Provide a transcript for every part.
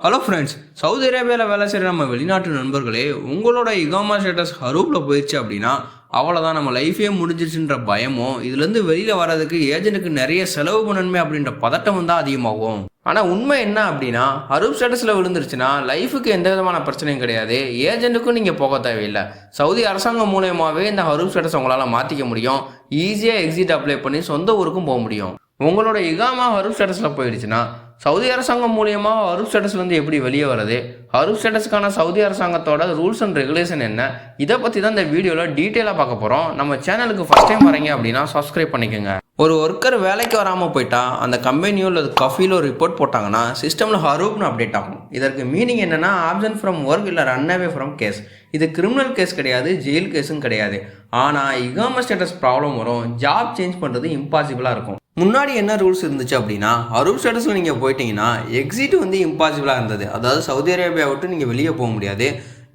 Hello friends Saudi அரேபியாவில் வேலை செய்கிற நம்ம வெளிநாட்டு நண்பர்களே உங்களோட இகாமா ஸ்டேட்டஸ் ஹரூப்பில் போயிடுச்சு அப்படின்னா அவ்வளோதான் நம்ம லைஃபே முடிஞ்சிருச்சுன்ற பயமும் இதுலேருந்து வெளியில் வர்றதுக்கு ஏஜென்ட்டுக்கு நிறைய செலவு பண்ணணுமே அப்படின்ற பதட்டம் தான் அதிகமாகும். ஆனால் உண்மை என்ன அப்படின்னா ஹரூப் ஸ்டேட்டஸில் விழுந்துருச்சுன்னா லைஃபுக்கு எந்த விதமான பிரச்சனையும் கிடையாது. ஏஜென்ட்டுக்கும் நீங்கள் போக தேவையில்லை. சவுதி அரசாங்கம் மூலயமாவே இந்த ஹரூப் ஸ்டேட்டஸ் உங்களால் மாற்றிக்க முடியும். ஈஸியாக எக்ஸிட் அப்ளை பண்ணி சொந்த ஊருக்கும் போக முடியும். உங்களோட இகாமா ஹரூப் ஸ்டேட்டஸில் போயிடுச்சுன்னா சவுதி அரசாங்கம் மூலியமாக அரூப் ஸ்டேட்டஸ்லேருந்து எப்படி வெளியே வருது? அரூப் ஸ்டேட்டஸ்க்கான சவுதி அரசாங்கத்தோட ரூல்ஸ் அண்ட் ரெகுலேஷன் என்ன? இதை பற்றி தான் இந்த வீடியோவில் டீட்டெயிலாக பார்க்க போகிறோம் நம்ம சேனலுக்கு ஃபஸ்ட் டைம் வரீங்க அப்படின்னா சப்ஸ்கிரைப் பண்ணிக்கோங்க. ஒரு ஒர்க்கர் வேலைக்கு வராமல் போயிட்டா அந்த கம்பெனியோ இல்லை கஃபீலோ ரிப்போர்ட் போட்டாங்கன்னா சிஸ்டமில் ஹரூப்னு அப்டேட் ஆகும். இதற்கு மீனிங் என்னன்னா ஆப்சன் ஃப்ரம் ஒர்க் இல்லை ரன் அவே ஃப்ரம் கேஸ் இது கிரிமினல் கேஸ் கிடையாது ஜெயில் கேஸும் கிடையாது. ஆனால் இகாம ஸ்டேட்டஸ் ப்ராப்ளம் வரும் ஜாப் சேஞ்ச் பண்ணுறது இம்பாசிபிளாக இருக்கும். முன்னாடி என்ன ரூல்ஸ் இருந்துச்சு அப்படின்னா அரூப் ஸ்டேட்டஸில் நீங்கள் போயிட்டீங்கன்னா எக்ஸிட் வந்து இம்பாசிபிளாக இருந்தது. அதாவது சவுதி அரேபியா விட்டு நீங்கள் வெளியே போக முடியாது.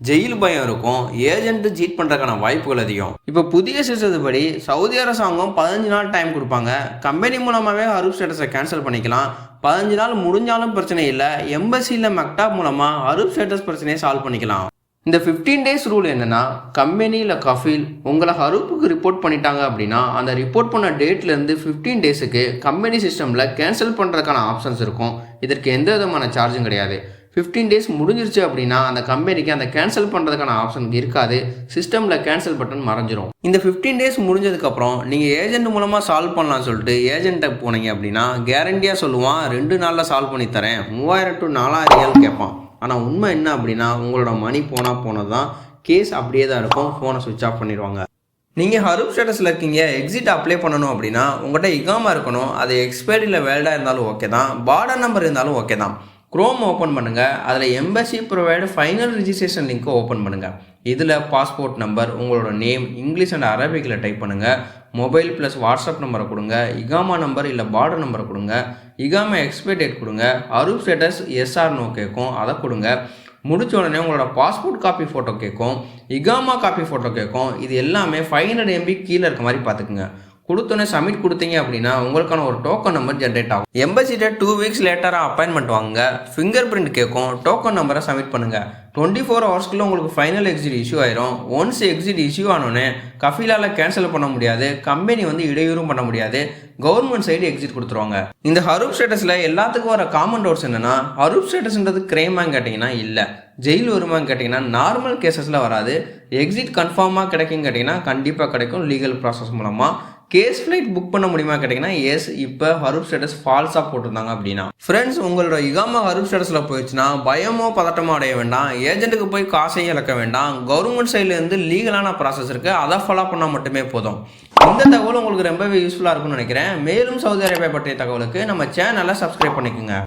ஜெயில் பயம் இருக்கும். ஏஜென்ட் ஜீட் பண்ணுறதுக்கான வாய்ப்புகள் அதிகம். இப்போ புதிய சிஸ்டத்துப்படி சவுதி அரசாங்கம் பதினஞ்சு நாள் டைம் கொடுப்பாங்க. கம்பெனி மூலமாகவே அரூப் ஸ்டேட்டஸை கேன்சல் பண்ணிக்கலாம். பதினஞ்சு நாள் முடிஞ்சாலும் பிரச்சனை இல்லை. எம்பசியில் மெக்டாப் மூலமாக அரூப் ஸ்டேட்டஸ் பிரச்சனையை சால்வ் பண்ணிக்கலாம். இந்த ஃபிஃப்டீன் டேஸ் ரூல் என்னென்னா கம்பெனி இல்லை கஃபீல் உங்களை ஹரூப்புக்கு ரிப்போர்ட் பண்ணிட்டாங்க அப்படின்னா அந்த ரிப்போர்ட் பண்ண டேட்லேருந்து ஃபிஃப்டீன் டேஸுக்கு கம்பெனி சிஸ்டமில் கேன்சல் பண்ணுறதுக்கான ஆப்ஷன்ஸ் இருக்கும். இதற்கு எந்த விதமான சார்ஜும் கிடையாது. ஃபிஃப்டீன் டேஸ் முடிஞ்சிருச்சு அப்படின்னா அந்த கம்பெனிக்கு அந்த கேன்சல் பண்ணுறதுக்கான ஆப்ஷன் இருக்காது. சிஸ்டமில் கேன்சல் பட்டன் மறைஞ்சிரும். இந்த ஃபிஃப்டீன் டேஸ் முடிஞ்சதுக்கப்புறம் நீங்கள் ஏஜென்ட் மூலமாக சால்வ் பண்ணலாம்னு சொல்லிட்டு ஏஜென்ட்டை போனீங்க அப்படின்னா கேரண்டியாக சொல்லுவான் ரெண்டு நாளில் சால்வ் பண்ணி தரேன். மூவாயிரம் டு நாலாயிரம் கேட்பான். ஆனால் உண்மை என்ன அப்படின்னா உங்களோட மணி போனால் போனது தான் கேஸ் அப்படியே தான் இருக்கும். ஃபோனை சுவிட்ச் ஆஃப் பண்ணிடுவாங்க. நீங்கள் ஹரூப் ஸ்டேட்டஸில் இருக்கீங்க எக்ஸிட் அப்ளை பண்ணணும் அப்படின்னா உங்கள்கிட்ட இகாமா இருக்கணும். அது எக்ஸ்பைரியில் வேல்டாக இருந்தாலும் ஓகே தான். பார்டர் நம்பர் இருந்தாலும் ஓகே தான். குரோம் ஓப்பன் பண்ணுங்கள் அதில் எம்பசி ப்ரொவைடு ஃபைனல் ரிஜிஸ்ட்ரேஷன் லிங்க்கை ஓப்பன் பண்ணுங்கள் இதில் பாஸ்போர்ட் நம்பர் உங்களோட நேம் இங்கிலீஷ் அண்ட் அரபிக்கில் டைப் பண்ணுங்கள் மொபைல் ப்ளஸ் வாட்ஸ்அப் நம்பரை கொடுங்க. இகாமா நம்பர் இல்லை பார்டர் நம்பரை கொடுங்க. இகாமா எக்ஸ்பைரி டேட் கொடுங்க. அரூப் ஸ்டேட்டஸ் எஸ்ஆர் நோ கேட்கும் அதை கொடுங்க. முடிச்ச உடனே உங்களோட பாஸ்போர்ட் காப்பி ஃபோட்டோ கேட்கும் இகாமா காப்பி ஃபோட்டோ கேட்கும் இது எல்லாமே ஃபைவ் ஹண்ட்ரட் எம்பி கீழே இருக்க மாதிரி பார்த்துக்குங்க கொடுத்தோன்னே சப்மிட் கொடுத்தீங்க அப்படின்னா உங்களுக்கான ஒரு டோக்கன் நம்பர் ஜென்ரேட் ஆகும். எம்பசிட்ட டூ வீக்ஸ் லேட்டராக அப்பாயின்மெண்ட் வாங்க ஃபிங்கர் பிரிண்ட் கேட்கும் டோக்கன் நம்பரை சப்மிட் பண்ணுங்கள் டுவெண்ட்டி ஃபோர் ஹவர்ஸ்க்குள்ளே உங்களுக்கு ஃபைனல் எக்ஸிட் இஷ்யூ ஆயிரும். ஒன்ஸ் எக்ஸிட் இஷ்யூ ஆனோடனே கஃபீலால் கேன்சல் பண்ண முடியாது. கம்பெனி வந்து இடையூறும் பண்ண முடியாது. கவர்மெண்ட் சைடு எக்ஸிட் கொடுத்துருவாங்க. இந்த ஹரூப் ஸ்டேட்டஸில் எல்லாத்துக்கும் வர காமன் டோர்ஸ் என்னென்னா ஹரூப் ஸ்டேட்டஸ்ன்றது கிரைமான்னு கேட்டிங்கன்னா இல்லை. ஜெயில் வருமான்னு கேட்டிங்கன்னா நார்மல் கேசஸில் வராது. எக்ஸிட் கன்ஃபார்மாக கிடைக்குன்னு கேட்டிங்கன்னா கண்டிப்பாக கிடைக்கும் லீகல் ப்ராசஸ் மூலமாக கேஸ் ஃப்ளைட் புக் பண்ண முடியுமா கேட்டிங்கன்னா எஸ் இப்போ ஹரூப் ஸ்டேட்டஸ் ஃபால்ஸாக போட்டிருந்தாங்க அப்படின்னா. ஃப்ரெண்ட்ஸ் உங்களோட இகாமா ஹரூப் ஸ்டேட்டஸில் போயிடுச்சுன்னா பயமோ பதட்டமோ அடைய வேண்டாம். ஏஜென்ட்டுக்கு போய் காசையும் இழக்க வேண்டாம். கவர்மெண்ட் சைட்லேருந்து லீகலான ப்ராசஸ் இருக்குது அதை ஃபாலோ பண்ணால் மட்டுமே போதும். இந்த தகவல் உங்களுக்கு ரொம்பவே யூஸ்ஃபுல்லாக இருக்கும்னு நினைக்கிறேன். மேலும் சவுதி அரேபியா பற்றிய தகவலுக்கு நம்ம சேனலை சப்ஸ்கிரைப் பண்ணிக்கோங்க.